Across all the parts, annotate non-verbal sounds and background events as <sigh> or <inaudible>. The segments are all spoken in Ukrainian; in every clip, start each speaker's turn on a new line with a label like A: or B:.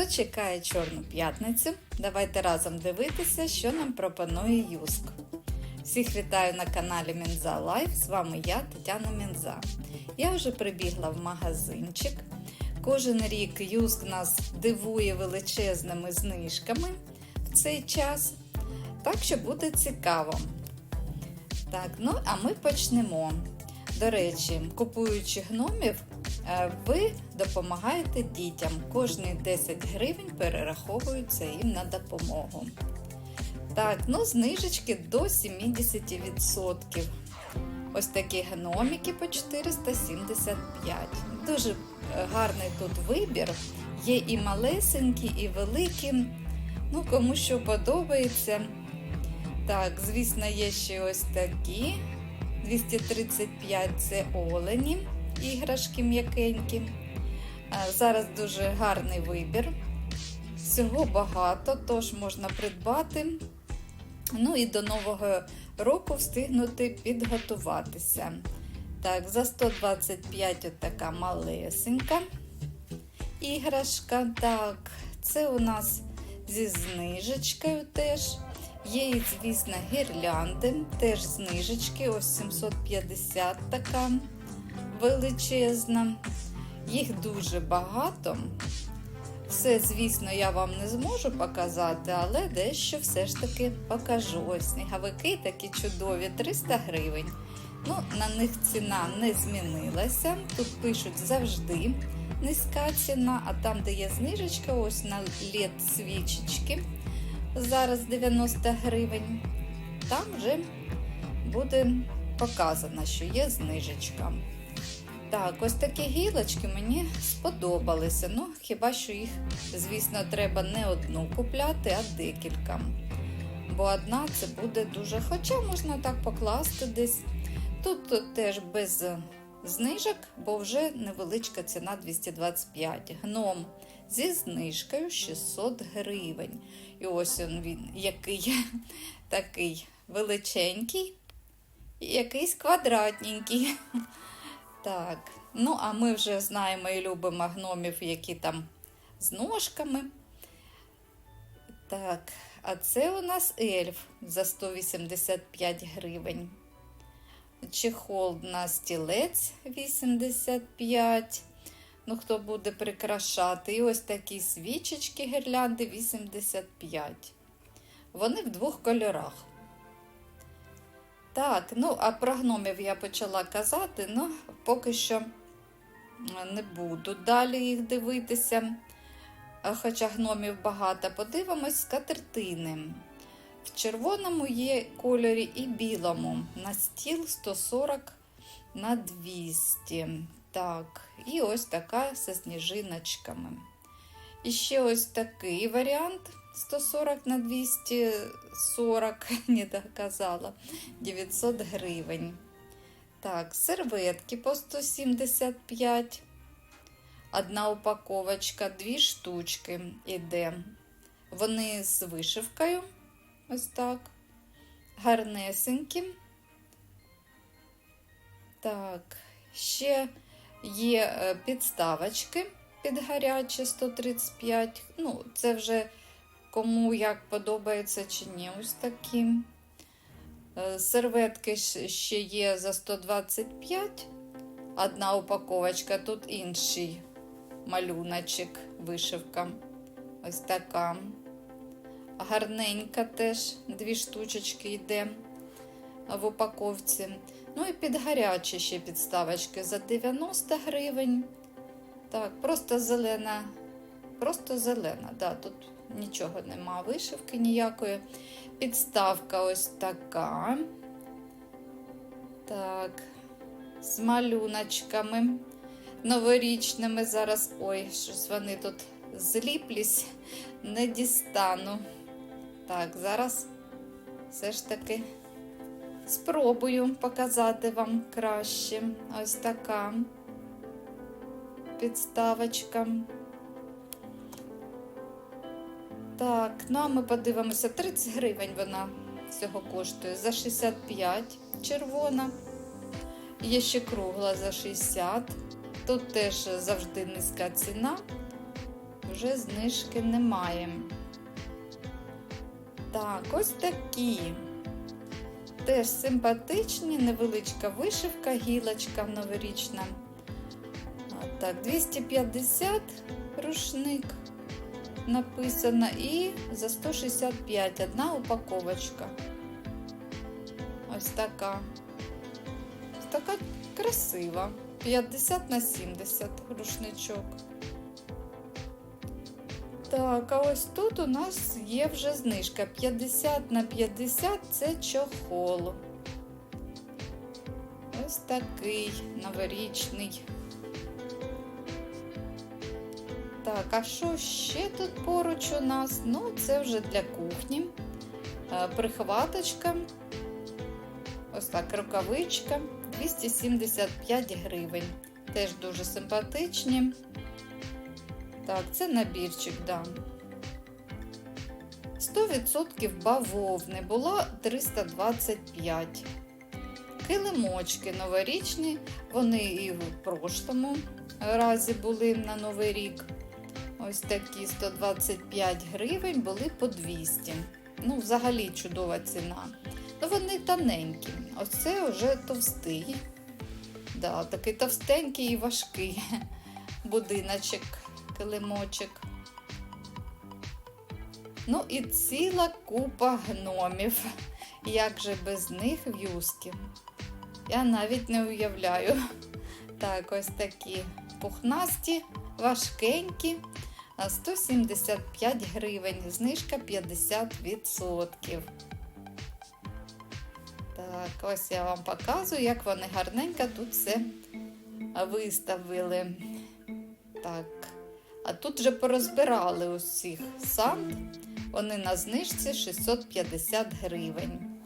A: Хто чекає Чорну п'ятницю? Давайте разом дивитися, що нам пропонує Юск. Всіх вітаю на каналі Мінза Лайф. З вами я, Тетяна Мінза. Я вже прибігла в магазинчик. Кожен рік Юск нас дивує величезними знижками в цей час. Так що буде цікаво. Так, ну а ми почнемо. До речі, купуючи гномів, е, ви допомагаєте дітям. Кожні 10 гривень перераховуються їм на допомогу. Так, ну знижечки до 70%. Ось такі гномики по 475. Дуже е, гарний тут вибір. Є і малесенькі, і великі. Ну, кому що подобається. Так, звісно, є ще ось такі. 235 це олені, іграшки м'якенькі. А, Зараз дуже гарний вибір. Всього багато, тож можна придбати. Ну і до Нового року встигнути підготуватися. Так, за 125 от така малесенька іграшка. Так, це у нас зі знижечкою теж. Є, звісно, гірлянди, теж знижечки, ось 750 така величезна. Їх дуже багато. Все, звісно, я вам не зможу показати, але дещо все ж таки покажу. Ось сніговики такі чудові, 300 гривень. Ну, На них ціна не змінилася. Тут пишуть завжди низька ціна, а там, де є знижечка, ось на лед свічечки зараз 90 гривень. Там вже буде показано, що є знижечка. Так, ось такі гілочки мені сподобалися. Ну, хіба що їх, звісно, треба не одну купляти, а декілька. Бо одна це буде дуже. Хоча можна так покласти десь. Тут теж без знижок, бо вже невеличка ціна 225. Гном зі знижкою 600 гривень. І ось він, який <laughs> такий величенький і якийсь квадратненький. Так, ну а ми вже знаємо і любимо гномів, які там з ножками. Так, а це у нас ельф за 185 гривень. Чехол на стілець 85. Ну, хто буде прикрашати. І ось такі свічечки гірлянди 85. Вони в двох кольорах. Так, ну, а про гномів я почала казати, ну, поки що не буду далі їх дивитися. Хоча гномів багато, подивимось скатертини. В червоному є кольорі і білому. На стіл 140 на 200. Так, і ось така зі сніжиночками. І ще ось такий варіант 140 на 240, не доказала, 900 гривень. Так, серветки по 175. Одна упаковочка, дві штучки іде. Вони з вишивкою. Ось так. Гарнесенькі. Так, ще є е, підставочки під гаряче 135. Ну, це вже кому як подобається чи ні. Ось такі. Е, серветки ще є за 125. Одна упаковочка, тут інший малюночок, вишивка. Ось така. Гарненька теж, дві штучечки йде в упаковці. Ну і під гарячі ще підставочки за 90 гривень. Так, просто зелена, просто зелена. Да, Тут нічого нема, вишивки ніякої. Підставка ось така. Так, з малюночками новорічними. Зараз. Ой, щось вони тут зліплись, не дістану. Так, зараз все ж таки спробую показати вам краще. Ось така підставочка. Так, ну а ми подивимося, 30 гривень вона всього коштує за 65 червона. Є ще кругла за 60. Тут теж завжди низька ціна. вже знижки немає. Так, ось такі. Теж симпатичні, невеличка вишивка, гілочка новорічна. Так, 250 рушник написано і за 165 одна упаковочка. Ось така. Ось така красива. 50 на 70 рушничок. Так, а ось тут у нас є вже знижка 50 на 50 це чохол. Ось такий новорічний. Так, а що ще тут поруч у нас? Ну, це вже для кухні. Е, Прихваточка. Ось так, рукавичка. 275 гривень. Теж дуже симпатичні. Так, це набірчик, да. 100% бавовни було 325. Килимочки новорічні, вони і в прошлому разі були на Новий рік. Ось такі 125 гривень були по 200. Ну, взагалі чудова ціна. Ну, вони тоненькі. Ось це вже товстий. Да, такий товстенький і важкий <laughs> будиночок, килимочок. Ну і ціла купа гномів. Як же без них в'юзки? Я навіть не уявляю. <laughs> Так, ось такі пухнасті, важкенькі. А 175 гривень, знижка 50%. Так, ось я вам показую, як вони гарненько тут все виставили. Так. А тут вже порозбирали усіх санд. Вони на знижці 650 гривень.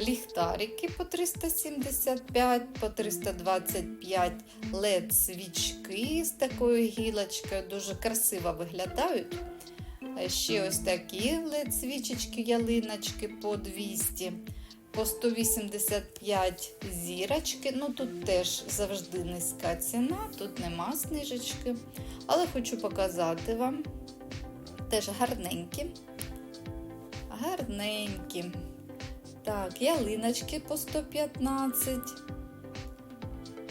A: Ліхтарики по 375, по 325 led свічки з такою гілочкою. Дуже красиво виглядають. Ще ось такі led свічечки, ялиночки по 200, по 185 зірочки. Ну тут теж завжди низька ціна, тут нема знижечки. Але хочу показати вам. Теж гарненькі. Гарненькі. Так, ялиночки по 115.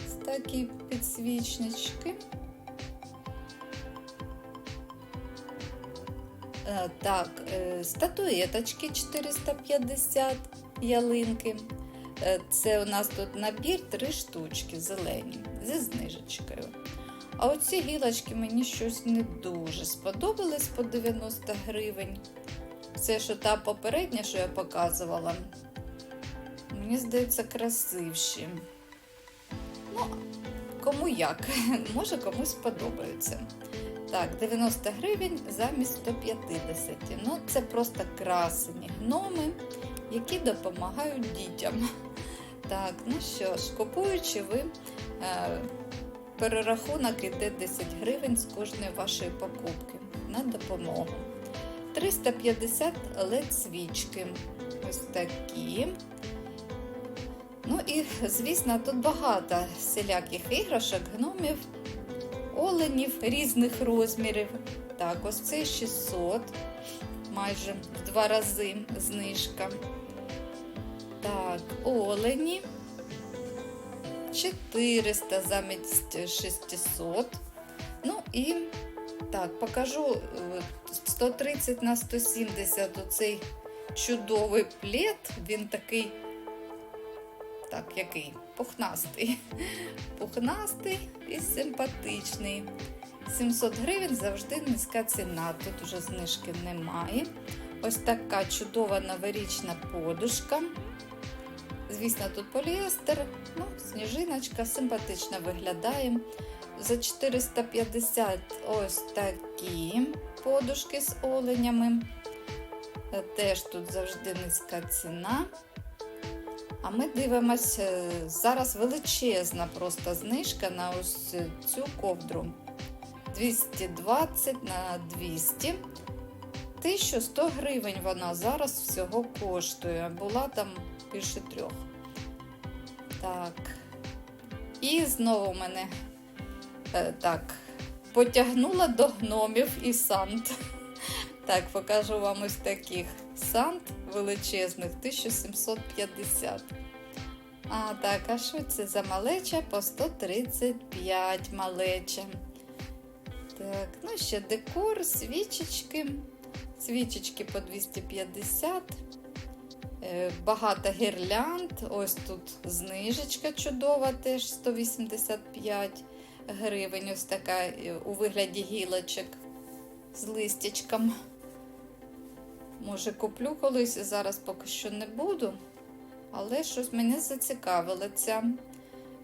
A: Ось такі підсвічнички. Е, Так, е, статуеточки 450 ялинки. Е, Це у нас тут набір три штучки зелені зі знижечкою. А оці гілочки мені щось не дуже сподобались по 90 гривень. Це що та попередня, що я показувала, мені здається, красивші. Ну, кому як, <laughs> може комусь сподобаються. Так, 90 гривень замість 150. Ну, це просто красені гноми, які допомагають дітям. <laughs> Так, ну що ж, купуючи ви, е, перерахунок іде 10 гривень з кожної вашої покупки на допомогу. 350 led свічки. Ось такі. Ну і, звісно, тут багато всіляких іграшок, гномів, оленів різних розмірів. Так, ось це 600, майже в два рази знижка. Так, олені. 400 замість 600. Ну і так, покажу е, 130 на 170 оцей чудовий плед. Він такий, так, який? Пухнастий. <laughs> Пухнастий і симпатичний. 700 гривень завжди низька ціна. Тут уже знижки немає. Ось така чудова новорічна подушка. Звісно, тут поліестер, ну, сніжиночка симпатично виглядає. За 450 ось такі подушки з оленями. Теж тут завжди низька ціна. А ми дивимося, зараз величезна просто знижка на ось цю ковдру. 220 на 200. 1100 гривень вона зараз всього коштує. Була там більше трьох. Так. І знову в мене е, так, потягнула до гномів і сант. Так, покажу вам ось таких сант величезних 1750. А так, а що це за малеча по 135 малеча. Так, ну ще декор, свічечки. Свічечки по 250. Е, Багато гірлянд. Ось тут знижечка чудова, теж 185 гривень. Ось така е, у вигляді гілочок з листячком. Може, куплю колись, зараз поки що не буду. Але щось мене зацікавила ця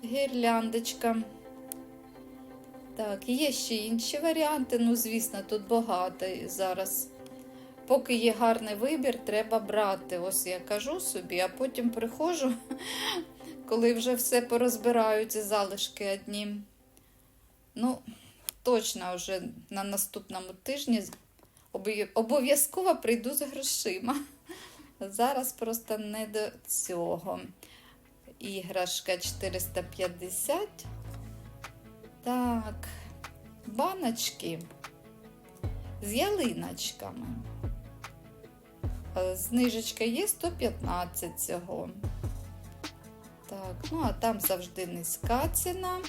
A: гірляндочка. Так, є ще інші варіанти. Ну, звісно, тут багато зараз. Поки є гарний вибір, треба брати. Ось я кажу собі, а потім приходжу, <laughs> коли вже все порозбираються залишки одні. Ну, точно вже на наступному тижні обов'язково прийду з грошима. Зараз просто не до цього. Іграшка 450. Так, баночки з ялиночками. Е, Знижечка є 115 цього. Так, ну а там завжди низька ціна.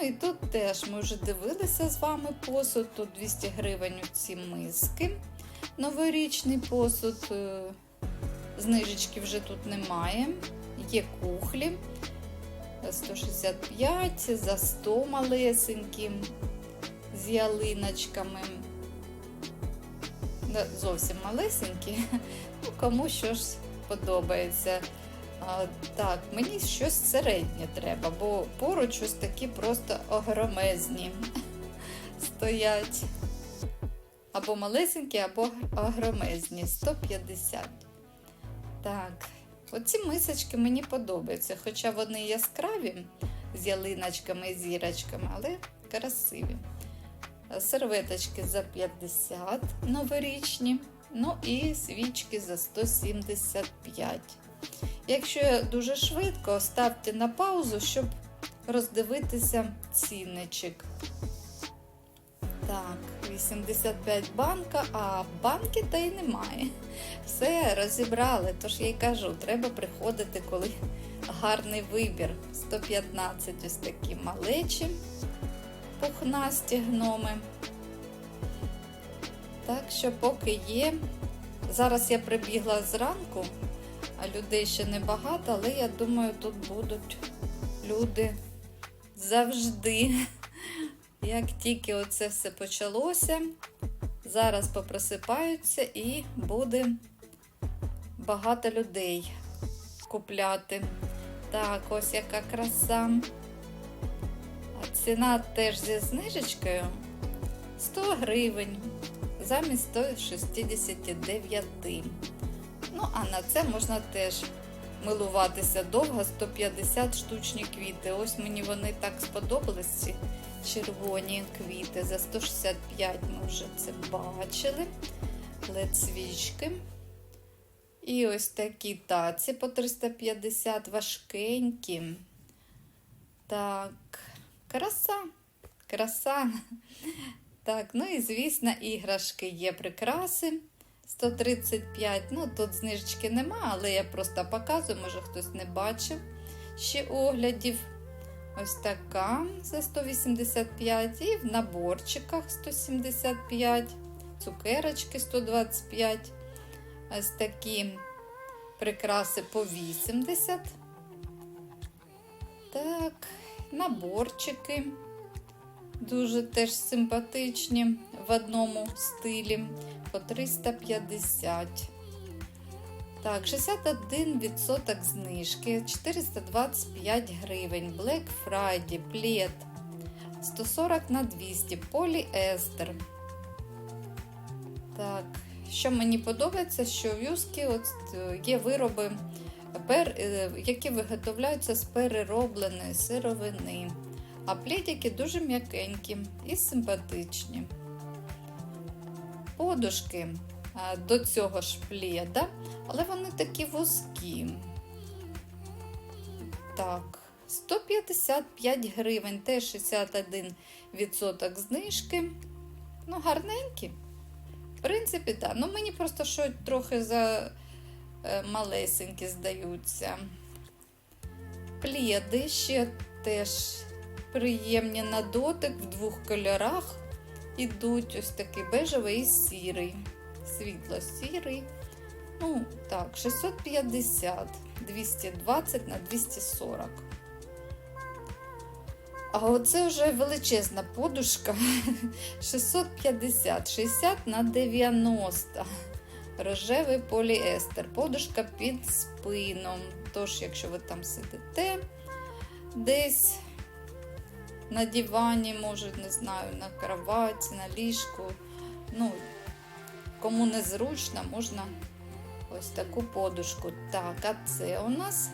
A: Ну і тут теж ми вже дивилися з вами посуд. Тут 200 гривень у ці миски. Новорічний посуд. е, Знижечки вже тут немає. Є кухлі. 165 за 100 малесенькі з ялиночками. Зовсім малесенькі. <laughs> Ну, кому що ж подобається. А, так, мені щось середнє треба, бо поруч ось такі просто огромезні <laughs> стоять. Або малесенькі, або огромезні. 150. Так, оці мисочки мені подобаються, хоча вони яскраві з ялиночками і зірочками, але красиві. Серветочки за 50 новорічні, ну і свічки за 175. Якщо дуже швидко, ставте на паузу, щоб роздивитися цінничок. Так, 85 банка, а банки та й немає. Все розібрали, тож я й кажу, треба приходити, коли гарний вибір. 115 ось такі малечі, пухнасті гноми. Так що, поки є. Зараз я прибігла зранку, а людей ще небагато, але я думаю, тут будуть люди завжди. <laughs> Як тільки оце все почалося, зараз попросипаються і буде багато людей купляти. Так, ось яка краса. А ціна теж зі знижечкою 100 гривень замість 169. Ну, а на це можна теж милуватися довго 150 штучні квіти. Ось мені вони так сподобались, ці червоні квіти. За 165 ми вже це бачили. Лед свічки. І ось такі таці по 350 важкенькі. Так, краса, краса. Так, ну і звісно, іграшки є прикраси. 135. Ну, тут знижечки нема, але я просто показую, може хтось не бачив ще оглядів. Ось така за 185. І в наборчиках 175, цукерочки 125. Ось такі прикраси по 80. Так, наборчики. Дуже теж симпатичні в одному стилі по 350. Так, 61% знижки, 425 гривень. Black Friday, плед 140 на 200, поліестер. Так, що мені подобається, що в юскі е, є вироби, е, які виготовляються з переробленої сировини. А плідики дуже м'якенькі і симпатичні. Подушки до цього ж пледа, але вони такі вузькі. Так, 155 гривень, теж 61% знижки. Ну, гарненькі. В принципі, так. Ну, мені просто що трохи за е, малесенькі здаються. Пледи ще теж приємні на дотик в двох кольорах. Ідуть ось такий бежевий і сірий. Світло-сірий. Ну, так, 650, 220 на 240. А оце вже величезна подушка. <laughs> 650, 60 на 90. Рожевий поліестер. Подушка під спином. Тож, якщо ви там сидите десь на дивані, може, не знаю, на кроваті, на ліжку. Ну, кому незручно, можна ось таку подушку. Так, а це у нас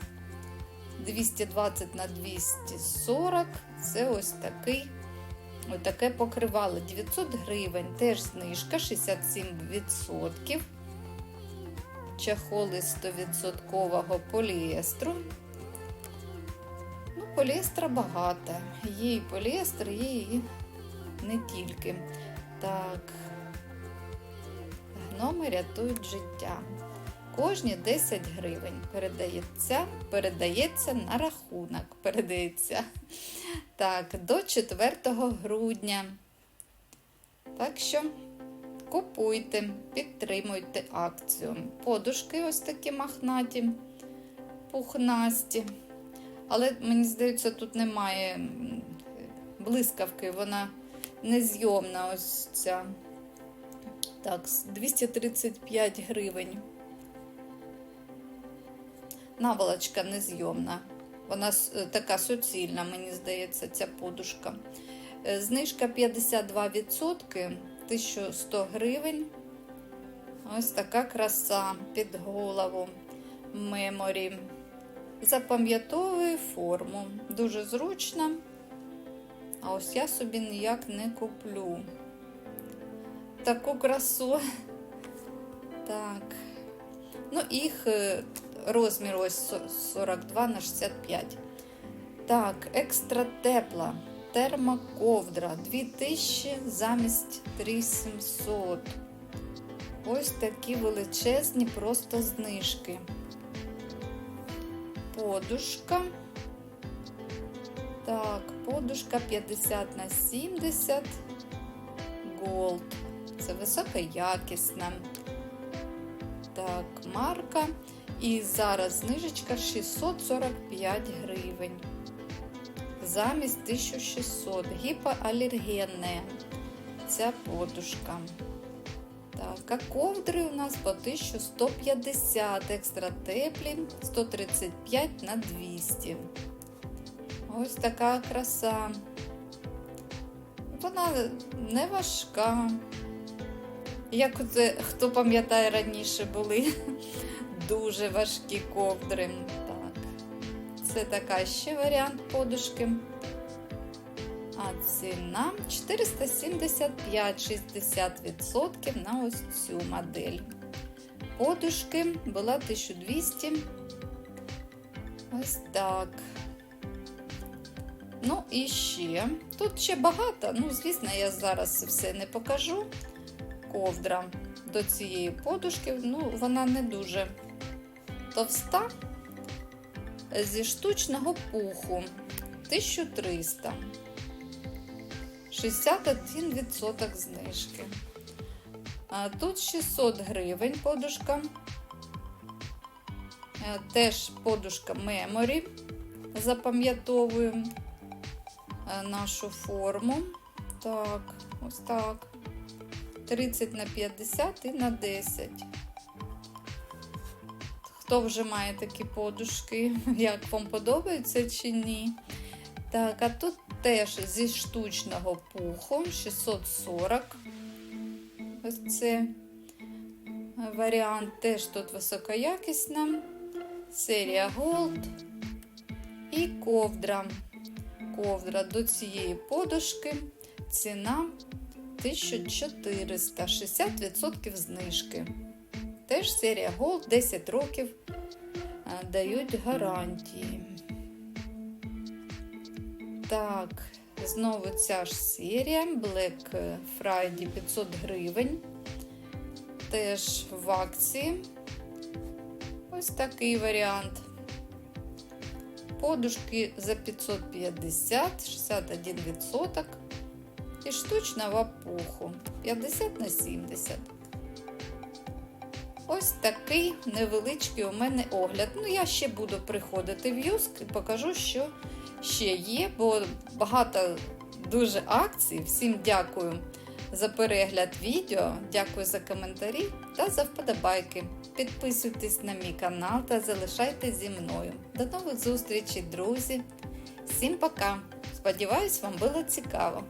A: 220 на 240. Це ось такий. Ось таке покривало 900 гривень, теж знижка 67%. Чахоли 100% поліестру. Поліестра багато. Є і поліестр, є і не тільки. Так, гноми рятують життя. Кожні 10 гривень передається, передається на рахунок. Передається. Так, до 4 грудня. Так що купуйте, підтримуйте акцію. Подушки ось такі махнаті, пухнасті. Але мені здається, тут немає блискавки, вона незйомна ось ця. Так, 235 гривень. Наволочка незйомна. Вона е, така суцільна, мені здається, ця подушка. Е, Знижка 52%, 1100 гривень. Ось така краса під голову меморі. Запам'ятовує форму. Дуже зручна. А ось я собі ніяк не куплю. Таку красу. <laughs> Так. Ну, їх е, розмір ось 42 на 65. Так, екстра тепла. Термоковдра 2000 замість 3700. Ось такі величезні просто знижки. Подушка. Так, подушка 50 на 70. Gold. Це високоякісна. Так, марка. І зараз знижечка 645 гривень. Замість 1600. Гіпоалергенне. Ця подушка. Так, а ковдри у нас по 1150. Екстра теплі 135 на 200. Ось така краса. Вона не важка. Як оце, хто пам'ятає раніше були <laughs> дуже важкі ковдри. Так. Це така ще варіант подушки. Ціна 475 60% на ось цю модель. Подушки була 1200. Ось так. Ну і ще. Тут ще багато. Ну, звісно, я зараз все не покажу. Ковдра до цієї подушки, ну, вона не дуже товста. Зі штучного пуху 1300. 61% знижки. Тут 600 гривень подушка. Е, Теж подушка Memory. Запам'ятовуємо е, нашу форму. Так, ось так. 30 на 50 і на 10. Хто вже має такі подушки, <laughs> як вам подобається чи ні? Так, а тут теж зі штучного пуху 640. Ось це варіант теж тут високоякісна. Серія Gold і ковдра. Ковдра до цієї подушки. Ціна 1400, 60% знижки. Теж серія Gold 10 років е, дають гарантії. Так, знову ця ж серія Black Friday 500 гривень. Теж в акції. Ось такий варіант. Подушки за 550, 61%. І штучна в опуху 50 на 70. Ось такий невеличкий у мене огляд. Ну, я ще буду приходити в Юск і покажу, що ще є, бо багато дуже акцій. Всім дякую за перегляд відео, дякую за коментарі та за вподобайки. Підписуйтесь на мій канал та залишайтесь зі мною. До нових зустрічей, друзі! Всім пока! Сподіваюсь, вам було цікаво!